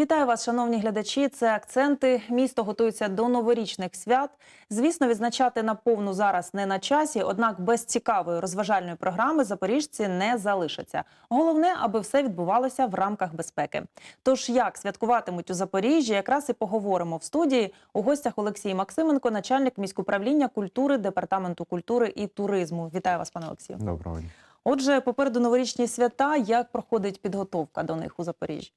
Вітаю вас, шановні глядачі. Це акценти. Місто готується до новорічних свят. Звісно, відзначати наповну зараз не на часі, однак без цікавої розважальної програми запоріжці не залишаться. Головне, аби все відбувалося в рамках безпеки. Тож як святкуватимуть у Запоріжжі, якраз і поговоримо в студії. У гостях Олексій Максименко, начальник міськуправління культури департаменту культури і туризму. Вітаю вас, пане Олексію. Доброго дня. Отже, попереду новорічні свята. Як проходить підготовка до них у Запоріжжі?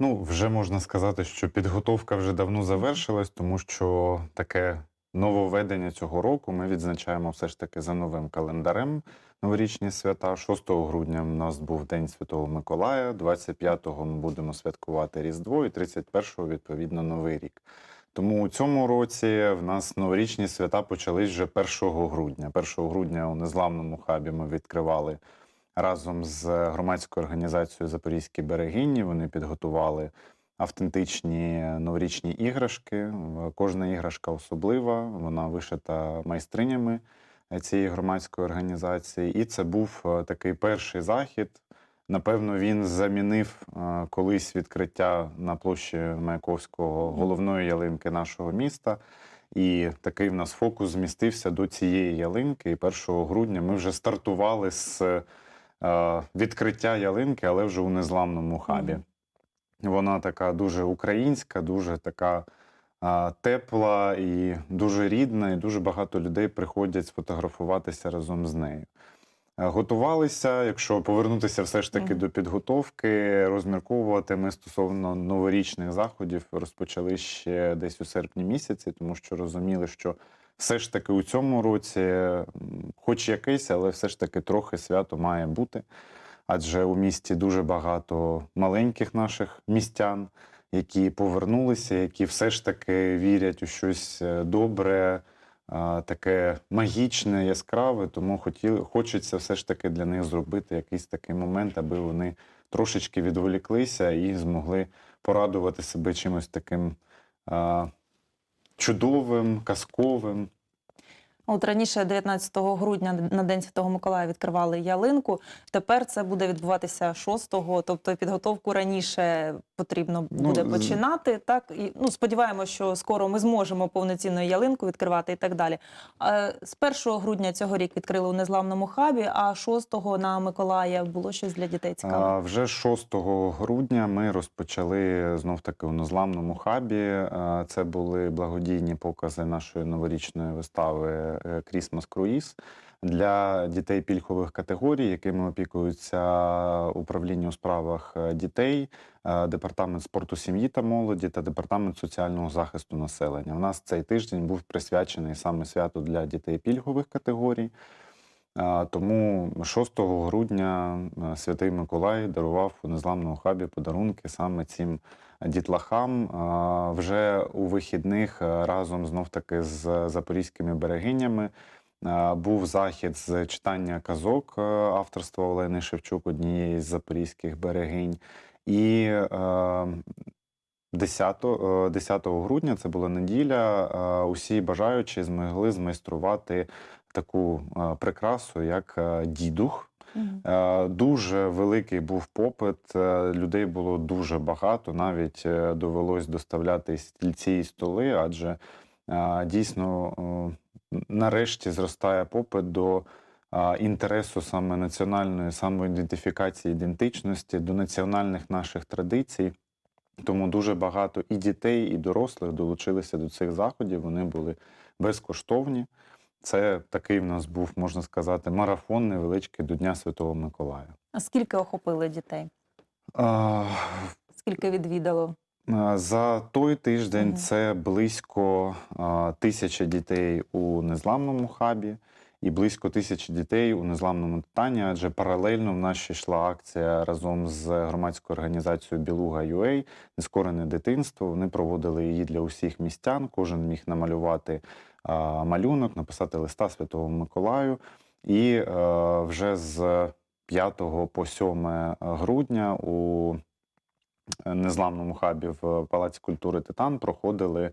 Ну, вже можна сказати, що підготовка вже давно завершилась, тому що таке нововведення цього року ми відзначаємо все ж таки за новим календарем новорічні свята. 6 грудня в нас був День Святого Миколая, 25-го ми будемо святкувати Різдво і 31-го, відповідно, Новий рік. Тому у цьому році в нас новорічні свята почались вже 1 грудня. 1 грудня у незламному хабі ми відкривали разом з громадською організацією Запорізькі берегині. Вони підготували автентичні новорічні іграшки. Кожна іграшка особлива, вона вишита майстринями цієї громадської організації. І це був е, такий перший захід. Напевно, він замінив е, колись відкриття на площі Маяковського головної ялинки нашого міста. І такий в нас фокус змістився до цієї ялинки. І 1 грудня ми вже стартували з е, відкриття ялинки, але вже у незламному хабі. Вона така дуже українська, дуже така а, тепла і дуже рідна, і дуже багато людей приходять сфотографуватися разом з нею. Е, Готувалися, якщо повернутися все ж таки до підготовки, розмірковувати ми стосовно новорічних заходів розпочали ще десь у серпні місяці, тому що розуміли, що все ж таки у цьому році, хоч якийсь, але все ж таки трохи свято має бути. Адже у місті дуже багато маленьких наших містян, які повернулися, які все ж таки вірять у щось е, добре, таке магічне, яскраве. Тому хотіли, хочеться все ж таки для них зробити якийсь такий момент, аби вони трошечки відволіклися і змогли порадувати себе чимось таким чудовим, казковим. От раніше, 19 грудня, на День Святого Миколая відкривали ялинку. Тепер це буде відбуватися 6-го, тобто підготовку раніше потрібно Ну, буде з- починати. Так і ну сподіваємося, що скоро ми зможемо повноцінну ялинку відкривати і так далі. А з 1 грудня цього рік відкрили у незламному хабі, а 6-го на Миколая було щось для дітей цікаве. А, Вже 6 грудня ми розпочали знов таки у незламному хабі. А, Це були благодійні покази нашої новорічної вистави е, Christmas Cruise для дітей пільгових категорій, якими опікуються управління у справах е, дітей, е, департамент спорту сім'ї та молоді та департамент соціального захисту населення. У нас цей тиждень був присвячений саме святу для дітей пільгових категорій. Тому 6 грудня е, Святий Миколай дарував у незламному хабі подарунки саме цим дітлахам. Вже у вихідних е, разом знов таки з запорізькими берегинями е, був захід з читання казок авторства Олени Шевчук, однієї з запорізьких берегинь. І е, 10, е, 10 грудня, це була неділя, усі бажаючі змогли змайструвати таку е, прикрасу, як е, дідух. Е, Дуже великий був попит, людей було дуже багато. Навіть довелось доставляти стільці і столи, адже дійсно нарешті зростає попит до інтересу саме національної самоідентифікації ідентичності, до національних наших традицій. Тому дуже багато і дітей, і дорослих долучилися до цих заходів. Вони були безкоштовні. Це такий в нас був, можна сказати, марафон невеличкий до Дня Святого Миколая. А скільки охопили дітей? А, Скільки відвідало? За той тиждень Мгм. це близько а, тисячі дітей у незламному хабі і близько тисячі дітей у незламному титані, адже паралельно в нас ще йшла акція разом з громадською організацією Білуга UA Нескорене дитинство. Вони проводили її для усіх містян. Кожен міг намалювати малюнок, написати листа Святого Миколаю. І е, вже з 5 по 7 грудня у незламному хабі в Палаці культури Титан проходили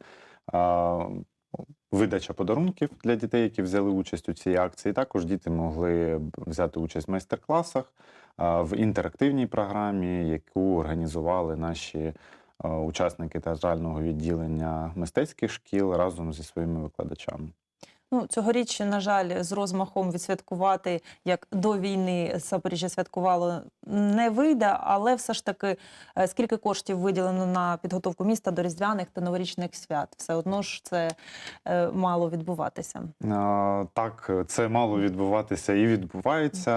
видача подарунків для дітей, які взяли участь у цій акції. Також діти могли взяти участь в майстер-класах в інтерактивній програмі, яку організували наші учасники театрального відділення мистецьких шкіл разом зі своїми викладачами. Ну, цьогоріч, на жаль, з розмахом відсвяткувати, як до війни Запоріжжя святкувало, не вийде, але все ж таки, е, скільки коштів виділено на підготовку міста до різдвяних та новорічних свят, все одно ж це е, мало відбуватися. Е, Так, це мало відбуватися і відбувається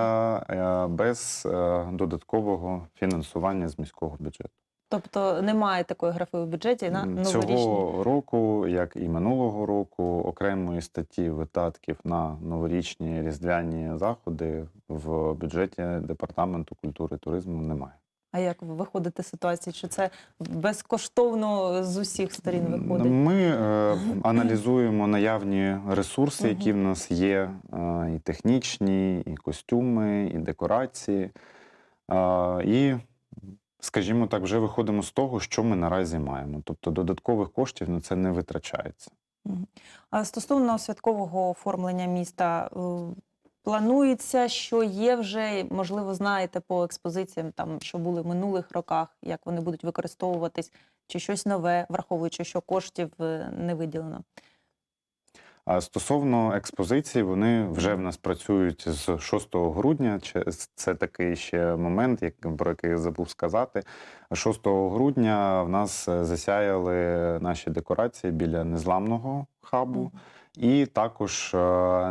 е, без е, додаткового фінансування з міського бюджету. Тобто немає такої графи у бюджеті на новорічні. Цього року, як і минулого року, окремої статті видатків на новорічні різдвяні заходи в бюджеті департаменту культури і туризму немає. А як ви виходите з ситуації? Чи це безкоштовно з усіх сторін виходить? Ми е, аналізуємо наявні ресурси, які в нас є, е, і технічні, і костюми, і декорації. Е, і, скажімо так, вже виходимо з того, що ми наразі маємо. Тобто додаткових коштів на це не витрачається. А стосовно святкового оформлення міста, е, планується, що є вже, можливо, знаєте по експозиціям, там що були в минулих роках, як вони будуть використовуватись, чи щось нове, враховуючи, що коштів е, не виділено. А стосовно експозицій, вони вже в нас працюють з 6 грудня. Це такий ще момент, про який я забув сказати. 6 грудня в нас е, засяяли наші декорації біля незламного хабу. І також е,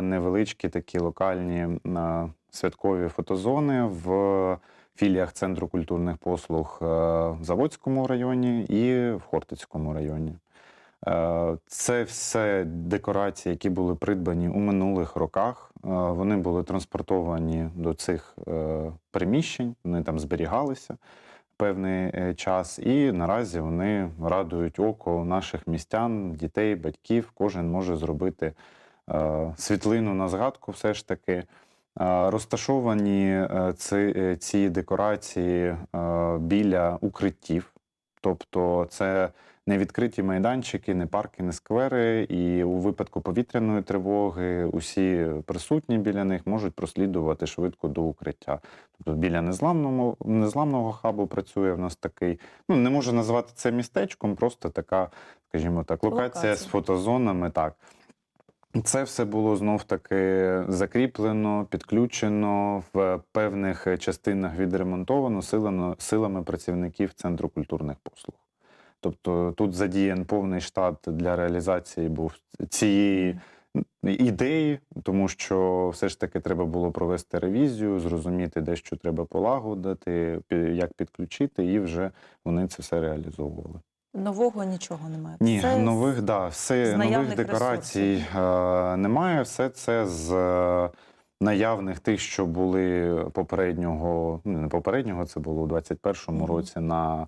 невеличкі такі локальні е, святкові фотозони в філіях Центру культурних послуг в Заводському районі і в Хортицькому районі. Е, Це все декорації, які були придбані у минулих роках. Е, Вони були транспортовані до цих е, приміщень, вони там зберігалися певний час, і наразі вони радують око наших містян, дітей, батьків. Кожен може зробити світлину на згадку, все ж таки. Розташовані ці, ці декорації біля укриттів, тобто це не відкриті майданчики, не парки, не сквери. І у випадку повітряної тривоги усі присутні біля них можуть прослідувати швидко до укриття. Тобто біля незламного, незламного хабу працює в нас такий. Ну не можу назвати це містечком, просто така, скажімо так, локація, з фотозонами. Так. Це все було знов таки закріплено, підключено в певних частинах відремонтовано силами працівників Центру культурних послуг. Тобто тут задіян повний штат для реалізації був цієї ідеї, тому що все ж таки треба було провести ревізію, зрозуміти, де що треба полагодити, як підключити, і вже вони це все реалізовували. Нового нічого немає. Ні, Все нових, да, все, нових декорацій е, немає. Все це з е, наявних тих, що були попереднього, ну не попереднього, це було у 21-му Мгм. році на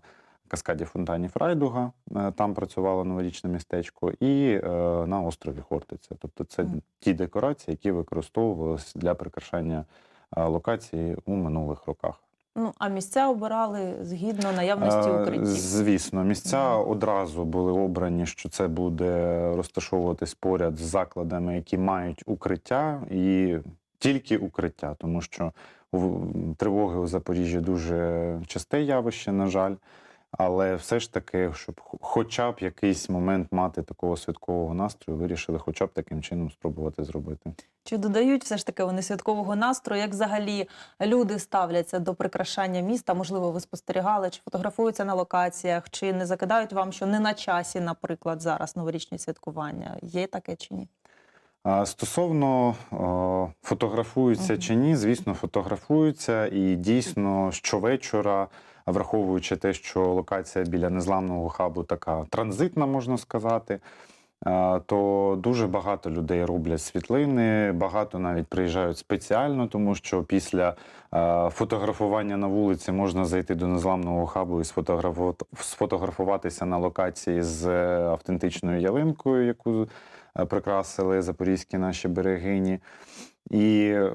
каскаді фонтанів Райдуга. е, Там працювало новорічне містечко, і е, на острові Хортиця. Тобто це ті декорації, які використовувалися для прикрашання е, локації у минулих роках. Ну, а місця обирали згідно наявності укриттів. Звісно, місця одразу були обрані, що це буде розташовуватись поряд з закладами, які мають укриття, і тільки укриття, тому що тривоги у Запоріжжі дуже часте явище, на жаль. Але все ж таки, щоб хоча б якийсь момент мати такого святкового настрою, вирішили хоча б таким чином спробувати зробити. Чи додають все ж таки вони святкового настрою? Як взагалі люди ставляться до прикрашання міста? Можливо, ви спостерігали, чи фотографуються на локаціях, чи не закидають вам, що не на часі, наприклад, зараз новорічні святкування? Є таке чи ні? Стосовно о, фотографуються Мгм. чи ні, звісно, фотографуються, і дійсно щовечора, враховуючи те, що локація біля незламного хабу така транзитна, можна сказати. То дуже багато людей роблять світлини, багато навіть приїжджають спеціально, тому що після е, фотографування на вулиці можна зайти до незламного хабу і сфотографуватися на локації з е, автентичною ялинкою, яку е, прикрасили запорізькі наші берегині. І е,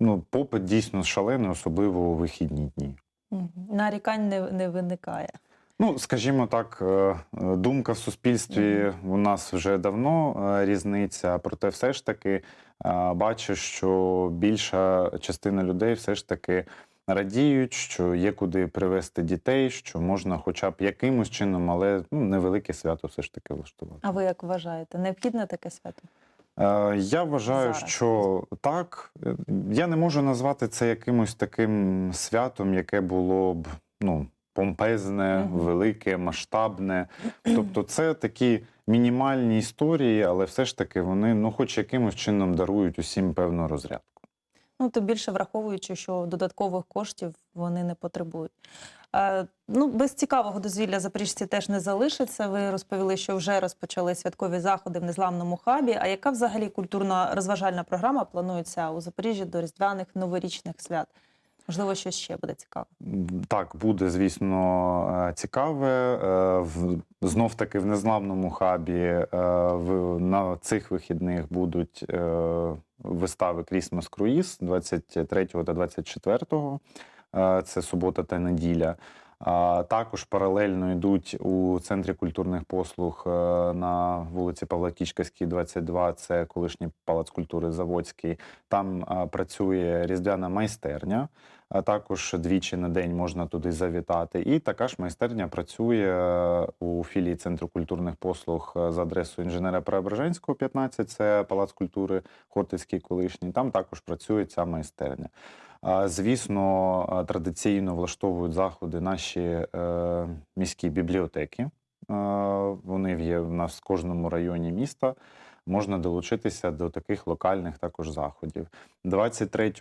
ну, попит дійсно шалений, особливо у вихідні дні. Нарікань не, не виникає. Ну, скажімо так, е, е, думка в суспільстві у нас вже давно е, різниця, проте все ж таки бачу, що більша частина людей все ж таки радіють, що є куди привезти дітей, що можна хоча б якимось чином, але ну, невелике свято все ж таки влаштувати. А ви як вважаєте, необхідне таке свято? Е, Я вважаю, Зараз. що так. Е, Я не можу назвати це якимось таким святом, яке було б ну, помпезне, велике, масштабне. Тобто, це такі мінімальні історії, але все ж таки вони, ну, хоч якимось чином дарують усім певну розрядку. Ну, тим більше враховуючи, що додаткових коштів вони не потребують. Е, ну, без цікавого дозвілля запоріжці теж не залишиться. Ви розповіли, що вже розпочали святкові заходи в незламному хабі. А яка взагалі культурно розважальна програма планується у Запоріжжі до різдвяних новорічних свят? Можливо, щось ще буде цікаве. Так, буде, звісно, е, цікаве. Е, Знов таки в незламному хабі е, на цих вихідних будуть вистави Крісмас Круїз 23 та 24. Е, Це субота та неділя. Також паралельно йдуть у центрі культурних послуг е, на вулиці Павла Кічкаській, 22. Це колишній палац культури Заводський. Там е, працює різдвяна майстерня. А також двічі на день можна туди завітати. І така ж майстерня працює е, у філії Центру культурних послуг за адресою інженера Преображенського, 15, це Палац культури Хортицький колишній. Там також працює ця майстерня. Звісно, традиційно влаштовують заходи наші е, міські бібліотеки. Вони є в нас в кожному районі міста. Можна долучитися до таких локальних також заходів. 23 е,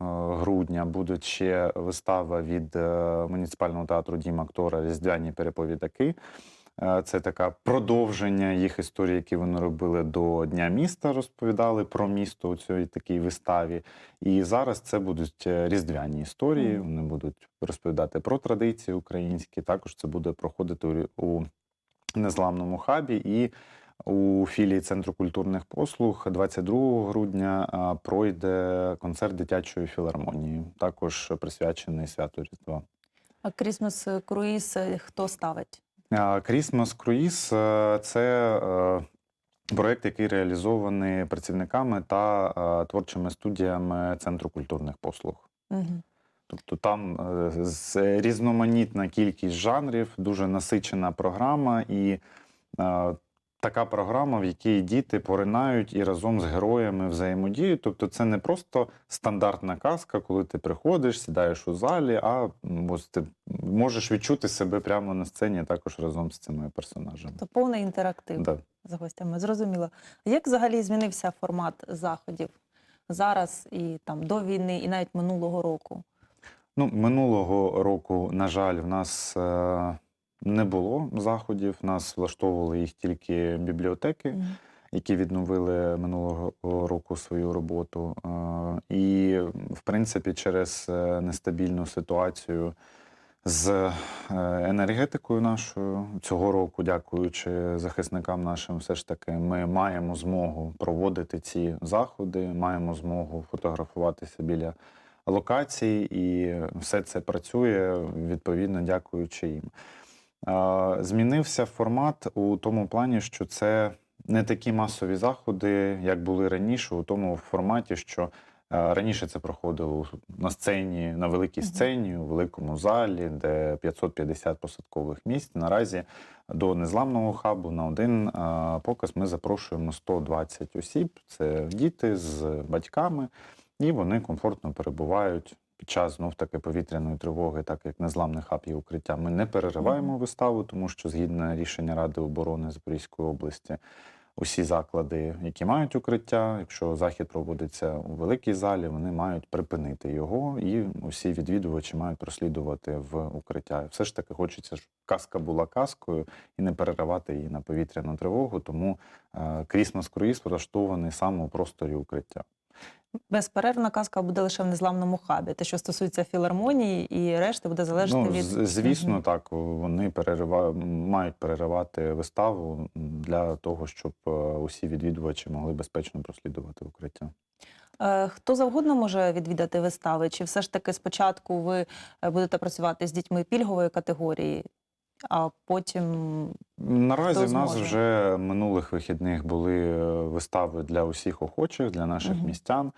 грудня буде ще вистава від е, муніципального театру Дім актора Різдвяні переповідаки. Е, Це таке продовження їх історії, які вони робили до Дня міста, розповідали про місто у цій такій виставі. І зараз це будуть е, різдвяні історії. Вони будуть розповідати про традиції українські. Також це буде проходити у- незламному хабі і у філії Центру культурних послуг 22 грудня пройде концерт дитячої філармонії, також присвячений святу Різдва. А Крісмас круїз е, хто ставить? Крісмас Круїз е, це е, проєкт, який реалізований працівниками та е, творчими студіями Центру культурних послуг. Угу. Тобто там різноманітна кількість жанрів, дуже насичена програма, і така програма, в якій діти поринають і разом з героями взаємодіють. Тобто, це не просто стандартна казка, коли ти приходиш, сідаєш у залі, а ось ти можеш відчути себе прямо на сцені також разом з цими персонажами. То повний інтерактив. Да. з гостями. Зрозуміло. Як взагалі змінився формат заходів зараз і там до війни, і навіть минулого року? Ну, минулого року, на жаль, в нас е, не було заходів. Нас влаштовували їх тільки бібліотеки. Які відновили минулого року свою роботу. І, в принципі, через е, нестабільну ситуацію з е, енергетикою нашою цього року, дякуючи захисникам нашим, все ж таки, ми маємо змогу проводити ці заходи, маємо змогу фотографуватися біля локацій, і все це працює відповідно дякуючи їм. Змінився формат у тому плані, що це не такі масові заходи, як були раніше, у тому форматі, що е, раніше це проходило на сцені, на великій сцені, у великому залі, де 550 посадкових місць. Наразі до незламного хабу на один е, показ ми запрошуємо 120 осіб. Це діти з батьками, і вони комфортно перебувають. Під час знов таки повітряної тривоги, так як незламний хаб є укриття, ми не перериваємо виставу, тому що згідно рішення Ради оборони Запорізької області, усі заклади, які мають укриття, якщо захід проводиться у великій залі, вони мають припинити його, і усі відвідувачі мають прослідувати в укриття. Все ж таки хочеться, щоб казка була казкою і не переривати її на повітряну тривогу. Тому е, Крісмас Круїз влаштований саме у просторі укриття. Безперервна казка буде лише в незламному хабі. Те, що стосується філармонії і решти, буде залежати Ну, від звісно, Мгм. так вони перерива... мають переривати виставу для того, щоб е, усі відвідувачі могли безпечно прослідувати укриття. Е, Хто завгодно може відвідати вистави, чи все ж таки спочатку ви е, будете працювати з дітьми пільгової категорії, а потім Наразі в нас вже минулих вихідних були е, вистави для усіх охочих, для наших Мгм. містян.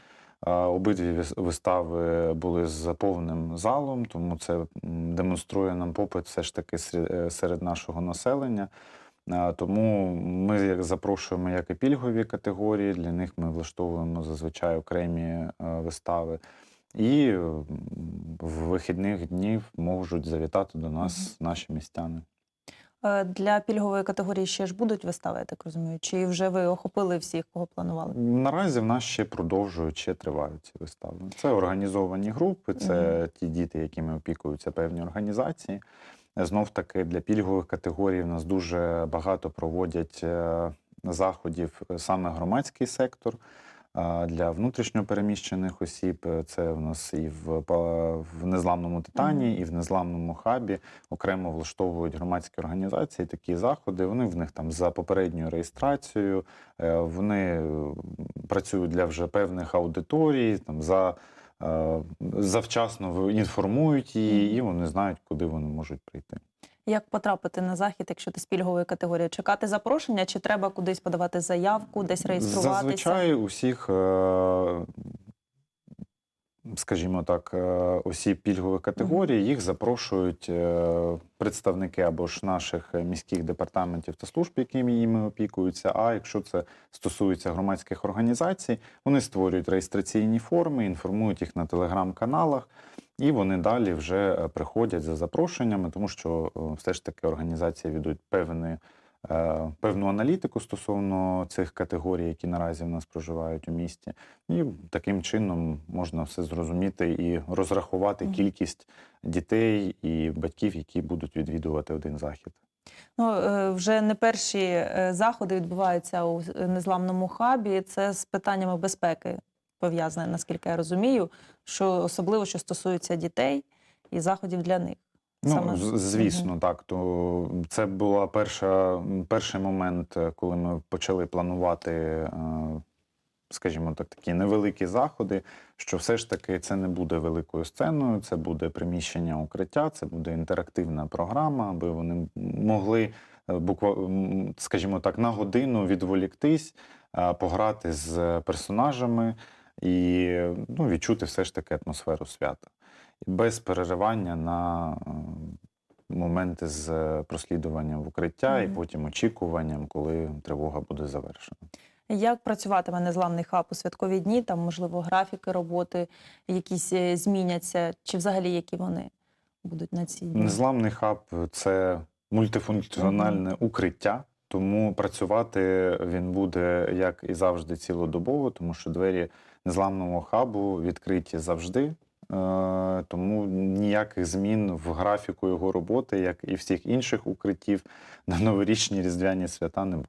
Е, Обидві вистави були з повним залом, тому це демонструє нам попит все ж таки е, серед нашого населення. Тому ми як запрошуємо як і пільгові категорії, для них ми влаштовуємо зазвичай окремі вистави. І в вихідних днів можуть завітати до нас наші містяни. Е, Для пільгової категорії ще ж будуть вистави, я так розумію. Чи вже ви охопили всіх, кого планували? Наразі в нас ще продовжують, ще тривають ці вистави. Це організовані групи, це ті діти, якими опікуються певні організації. Знов таки для пільгових категорій в нас дуже багато проводять е, заходів е, саме громадський сектор. Для внутрішньопереміщених осіб е, це в нас і в, в незламному титані, і в незламному хабі окремо влаштовують громадські організації такі заходи. Вони в них там за попередньою реєстрацією, е, вони е, працюють для вже певних аудиторій, там за завчасно інформують її, і вони знають, куди вони можуть прийти. Як потрапити на захід, якщо ти з пільгової категорії? Чекати запрошення, чи треба кудись подавати заявку, десь реєструватися? Зазвичай усіх, е, скажімо так, е, осіб пільгових категорій, їх запрошують е, представники або ж наших міських департаментів та служб, якими їми опікуються. А якщо це стосується громадських організацій, вони створюють реєстраційні форми, інформують їх на телеграм-каналах. І вони далі вже е, приходять за запрошеннями, тому що е, все ж таки організації ведуть певні е, певну аналітику стосовно цих категорій, які наразі в нас проживають у місті, і таким чином можна все зрозуміти і розрахувати кількість дітей і батьків, які будуть відвідувати один захід. Ну, вже не перші заходи відбуваються у незламному хабі. Це з питаннями безпеки пов'язане, наскільки я розумію, що особливо що стосується дітей і заходів для них. Ну, Саме- звісно, так. То це була перша, перший момент, е, коли ми почали планувати, е, скажімо так, такі невеликі заходи. Що все ж таки це не буде великою сценою, це буде приміщення укриття, це буде інтерактивна програма, аби вони могли е, скажімо так, на годину відволіктись, пограти з персонажами і ну, відчути все ж таки атмосферу свята без переривання на моменти з е, прослідуванням в укриття і потім очікуванням, коли тривога буде завершена. Як працюватиме незламний хаб у святкові дні? Там, можливо, графіки роботи якісь е, зміняться, чи взагалі які вони будуть на ці дні? Незламний хаб це мультифункціональне укриття. Тому працювати він буде як і завжди цілодобово, тому що двері незламного хабу відкриті завжди. Е, Тому ніяких змін в графіку його роботи, як і всіх інших укриттів на новорічні різдвяні свята не буде.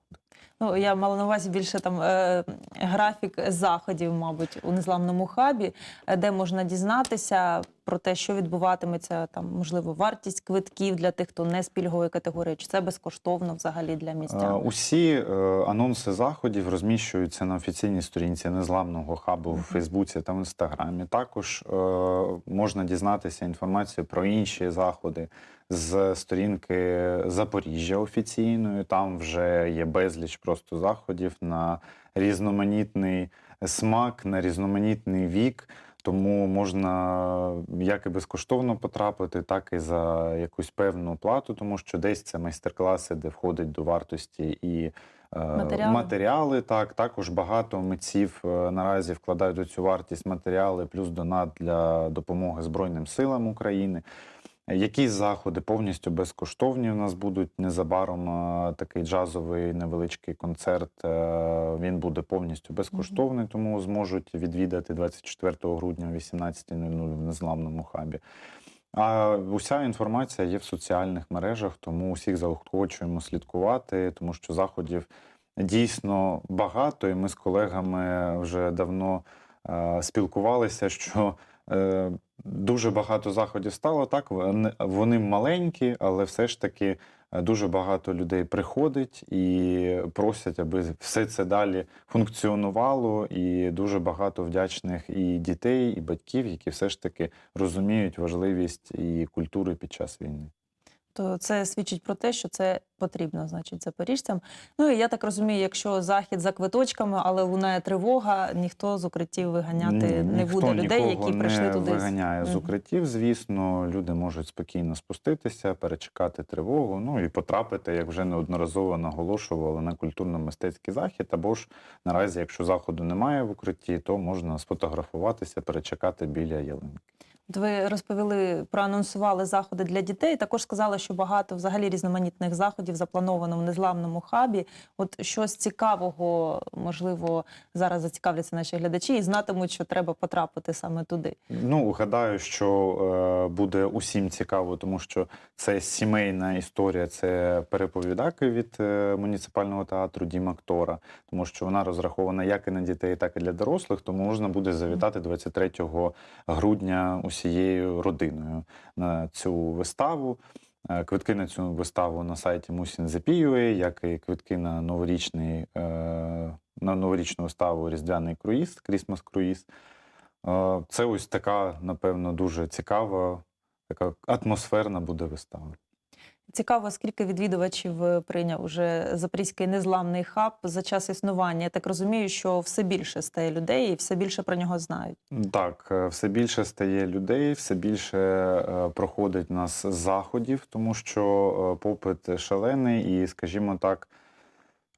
Ну, я мала на увазі більше там е, графік заходів, мабуть, у незламному хабі, е, де можна дізнатися про те, що відбуватиметься, там, можливо, вартість квитків для тих, хто не з пільгової категорії, чи це безкоштовно взагалі для Е, містян. Усі е, анонси заходів розміщуються на офіційній сторінці незламного хабу в Фейсбуці та в Інстаграмі. Також е, можна дізнатися інформацію про інші заходи з сторінки Запоріжжя офіційної. Там вже є безліч просто заходів на різноманітний смак, на різноманітний вік. Тому можна як і безкоштовно потрапити, так і за якусь певну плату, тому що десь це майстер-класи, де входить до вартості і е, Матеріали. матеріали. Так, також багато митців е, наразі вкладають у цю вартість матеріали, плюс донат для допомоги Збройним силам України. Якісь заходи повністю безкоштовні у нас будуть незабаром. е, Такий джазовий невеличкий концерт. е, Він буде повністю безкоштовний, тому зможуть відвідати 24 грудня о 18.00 в незламному хабі. А уся інформація є в соціальних мережах, тому усіх заохочуємо слідкувати, тому що заходів дійсно багато, і ми з колегами вже давно е, спілкувалися, що дуже багато заходів стало. Так, вони маленькі, але все ж таки е, дуже багато людей приходить і просять, аби все це далі функціонувало. І дуже багато вдячних і дітей, і батьків, які все ж таки розуміють важливість і культури під час війни. То це свідчить про те, що це потрібно, значить, запоріжцям. Ну і я так розумію, якщо захід за квиточками, але лунає тривога, ніхто з укриттів виганяти Ні, не буде людей, які прийшли туди. виганяє з укриттів. Звісно, люди можуть спокійно спуститися, перечекати тривогу, ну і потрапити, як вже неодноразово наголошували, на культурно-мистецький захід. Або ж наразі, якщо заходу немає в укритті, то можна сфотографуватися, перечекати біля ялинки. От ви розповіли, проанонсували заходи для дітей. Також сказали, що багато взагалі різноманітних заходів заплановано в незламному хабі. От щось цікавого, можливо, зараз зацікавляться наші глядачі і знатимуть, що треба потрапити саме туди. Ну, гадаю, що е, буде усім цікаво, тому що це сімейна історія, це переповідаки від е, муніципального театру Дім актора, тому що вона розрахована як і на дітей, так і для дорослих. Тому можна буде завітати 23 грудня усією родиною на цю виставу. Е, Квитки на цю виставу на сайті Запіює, як і квитки на новорічний е, на новорічну виставу Різдвяний круїз, Крісмас круїз. Е, Це ось така, напевно, дуже цікава, така атмосферна буде вистава. Цікаво, скільки відвідувачів е, прийняв уже Запорізький незламний хаб за час існування. Я так розумію, що все більше стає людей і все більше про нього знають. Так, е, все більше стає людей, все більше е, проходить нас заходів, тому що попит шалений, і, скажімо так,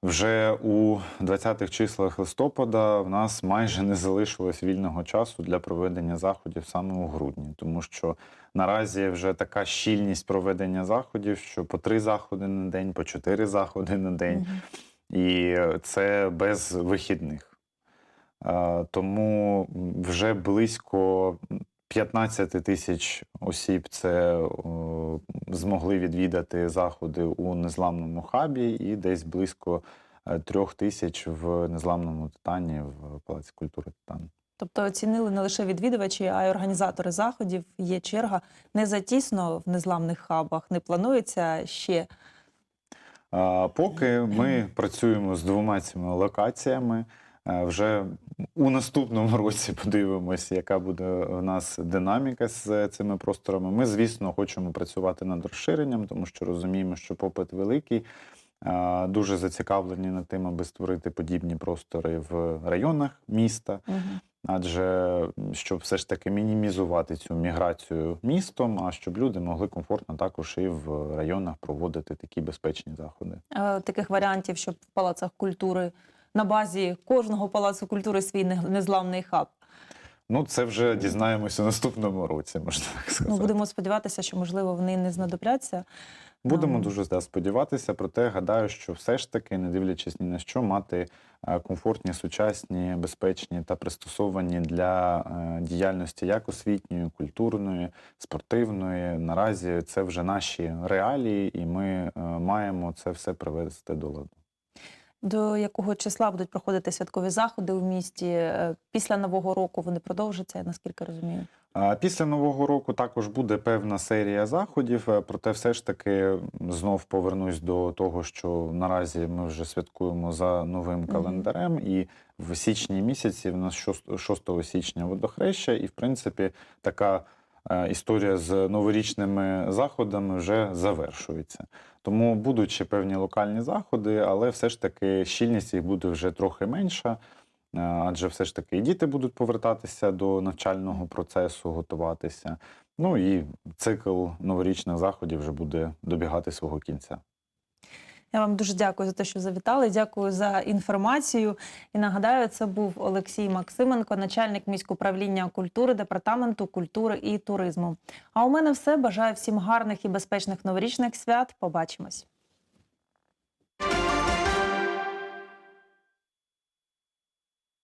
вже у 20-х числах листопада в нас майже не залишилось вільного часу для проведення заходів саме у грудні, тому що наразі вже така щільність проведення заходів, що по три заходи на день, по чотири заходи на день. І це без вихідних. Тому вже близько 15 тисяч осіб це о, змогли відвідати заходи у незламному хабі, і десь близько е, трьох тисяч в незламному титані в Палаці культури Титан. Тобто оцінили не лише відвідувачі, а й організатори заходів. Є черга не затісно в незламних хабах, не планується ще. А, Поки ми працюємо з двома цими локаціями. Е, Вже у наступному році подивимося, яка буде у нас динаміка з цими просторами. Ми, звісно, хочемо працювати над розширенням, тому що розуміємо, що попит великий. Е, Дуже зацікавлені над тим, аби створити подібні простори в районах міста. Мгм. Адже щоб все ж таки мінімізувати цю міграцію містом, а щоб люди могли комфортно також і в районах проводити такі безпечні заходи. Е, Таких варіантів, щоб в палацах культури на базі кожного палацу культури свій не- незламний хаб. Ну, це вже дізнаємося наступному році, можна так сказати. Ну будемо сподіватися, що можливо вони не знадобляться. Будемо Ну. дуже да, сподіватися, проте гадаю, що все ж таки, не дивлячись ні на що, мати е, комфортні, сучасні, безпечні та пристосовані для е, діяльності як освітньої, культурної, спортивної. Наразі це вже наші реалії, і ми е, маємо це все привести до ладу. До якого числа будуть проходити святкові заходи в місті? Е, Після нового року вони продовжаться, я наскільки розумію. Після нового року також буде певна серія заходів. е, Проте, все ж таки, знов повернусь до того, що наразі ми вже святкуємо за новим календарем, і в січні місяці в нас 6 6 січня водохреща, і в принципі така історія з новорічними заходами вже завершується. Тому будуть ще певні локальні заходи, але все ж таки щільність їх буде вже трохи менша. Е, Адже все ж таки і діти будуть повертатися до навчального процесу, готуватися. Ну і цикл новорічних заходів вже буде добігати свого кінця. Я вам дуже дякую за те, що завітали. Дякую за інформацію. І нагадаю, це був Олексій Максименко, начальник міськуправління культури департаменту культури і туризму. А у мене все. Бажаю всім гарних і безпечних новорічних свят. Побачимось.